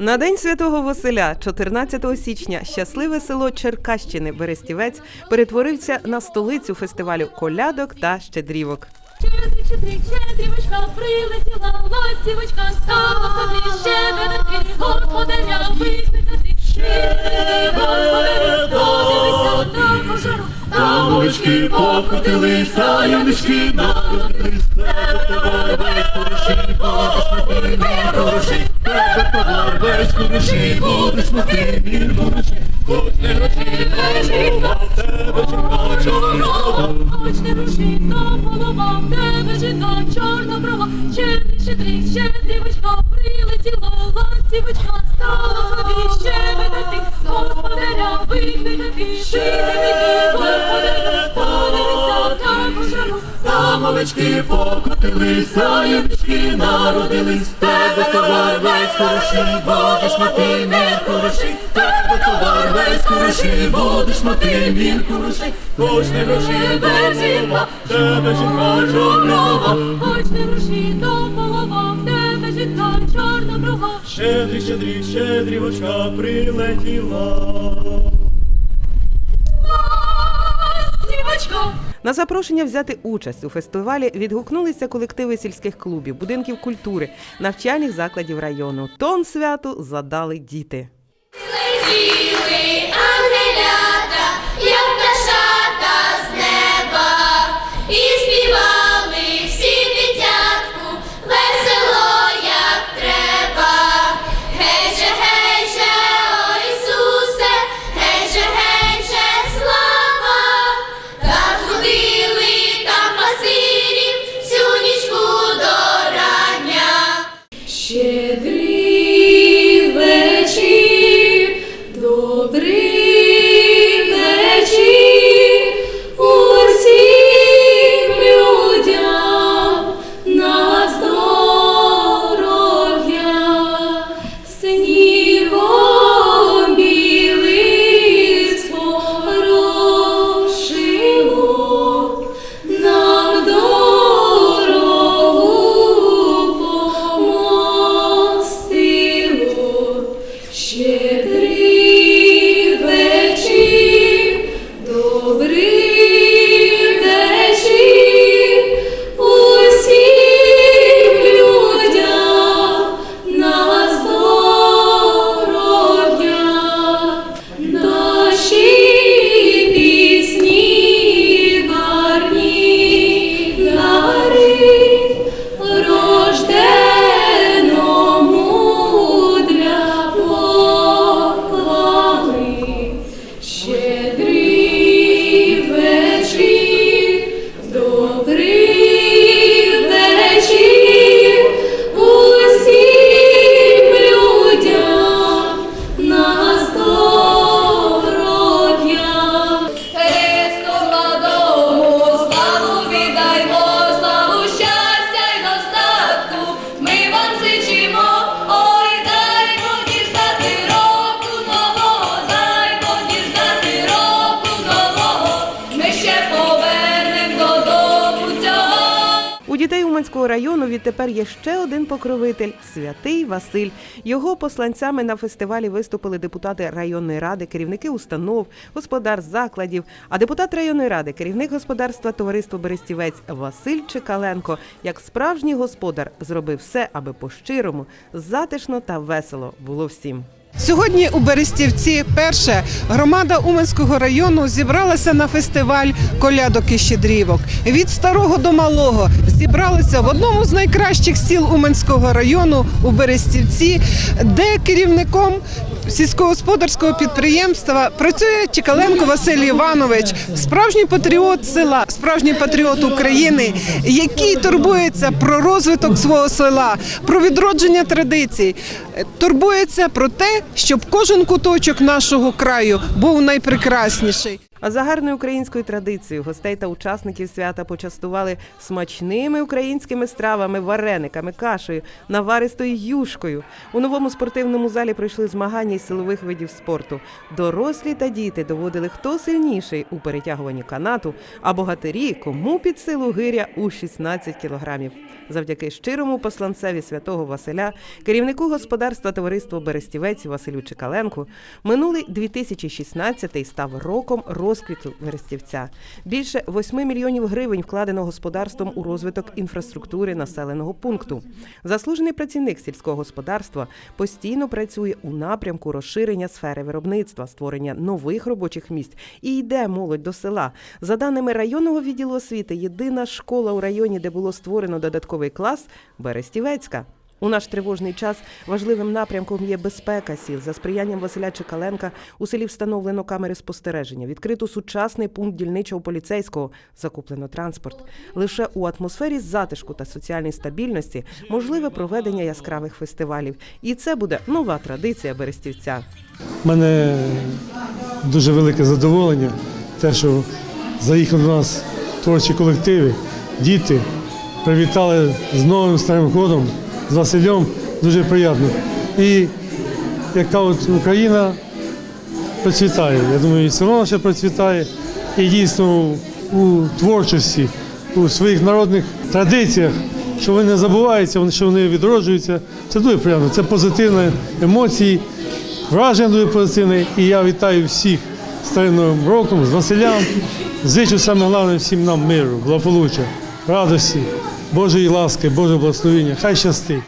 На день святого Василя, 14 січня, щасливе село Черкащини Берестівець перетворився на столицю фестивалю колядок та щедрівок. Щедрівочка, прилетіла ластівочка, стала собі щебетати, господаря викликати. Щедрик, господарю, подивися на пожару, Тамовички покотилися, янички народились, мір хороший, хоч не не жінка, тебе. Хоч не рушить до голова, в тебе жита чорноброва. Щедрик, щедрик, щедрівочка, прилетіла ластівочка, стала собі щебетати, господаря викликати. Шити мені, Тамовички покотилися, янички народились, тебе товар весь хороший, будеш мати мір хороший, тебе товар весь хороший, будеш мати мір хороший, хоч не гроші, не жінка, тебе жінка чорнова. Хоч не рушить до голова, в тебе жита чорноброва. Щедрик, щедрик, щедрівочка прилетіла. На запрошення взяти участь у фестивалі відгукнулися колективи сільських клубів, будинків культури, навчальних закладів району. Тон святу задали діти. Дітей району відтепер є ще один покровитель святий Василь. Його посланцями на фестивалі виступили депутати районної ради, керівники установ, господар закладів. А депутат районної ради, керівник господарства товариство Берестівець Василь Чекаленко, як справжній господар, зробив все, аби по-щирому, затишно та весело було всім. Сьогодні у Берестівці перше громада Уманського району зібралася на фестиваль колядок і щедрівок. Від старого до малого зібралися в одному з найкращих сіл Уманського району у Берестівці, де керівником сільськогосподарського підприємства працює Чекаленко Василь Іванович, справжній патріот села, справжній патріот України, який турбується про розвиток свого села, про відродження традицій, турбується про те, щоб кожен куточок нашого краю був найпрекрасніший. А за гарною українською традицією гостей та учасників свята почастували смачними українськими стравами, варениками, кашею, наваристою юшкою. У новому спортивному залі пройшли змагання із силових видів спорту. Дорослі та діти доводили, хто сильніший у перетягуванні канату, а богатирі кому під силу гиря у 16 кілограмів. Завдяки щирому посланцеві святого Василя, керівнику господарства товариство Берестівець Василю Чекаленку, минулий 2016 став роком розквіту Берестівця. Більше 8 мільйонів гривень вкладено господарством у розвиток інфраструктури населеного пункту. Заслужений працівник сільського господарства постійно працює у напрямку розширення сфери виробництва, створення нових робочих місць і йде молодь до села. За даними районного відділу освіти, єдина школа у районі, де було створено додатковий клас Берестівецька. У наш тривожний час важливим напрямком є безпека сіл. За сприянням Василя Чекаленка у селі встановлено камери спостереження, відкрито сучасний пункт дільничого поліцейського, закуплено транспорт. Лише у атмосфері затишку та соціальної стабільності можливе проведення яскравих фестивалів. І це буде нова традиція Берестівця. У мене дуже велике задоволення, те, що заїхали до нас творчі колективи, діти, привітали з новим старим ходом, з Василем. Дуже приємно. І яка от Україна процвітає. Я думаю, і село наше процвітає. І дійсно у творчості, у своїх народних традиціях, що вони не забуваються, що вони відроджуються. Це дуже приємно. Це позитивні емоції, враження дуже позитивне. І я вітаю всіх з Старим Новим роком, з Василям. Зичу саме головне всім нам миру, благополуччя, радості, Божої ласки, Божого благословення. Хай щастить.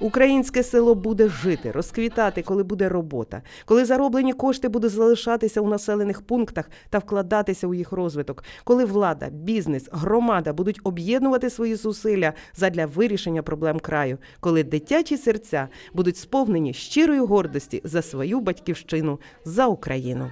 Українське село буде жити, розквітати, коли буде робота, коли зароблені кошти будуть залишатися у населених пунктах та вкладатися у їх розвиток, коли влада, бізнес, громада будуть об'єднувати свої зусилля задля вирішення проблем краю, коли дитячі серця будуть сповнені щирої гордості за свою батьківщину, за. Україну,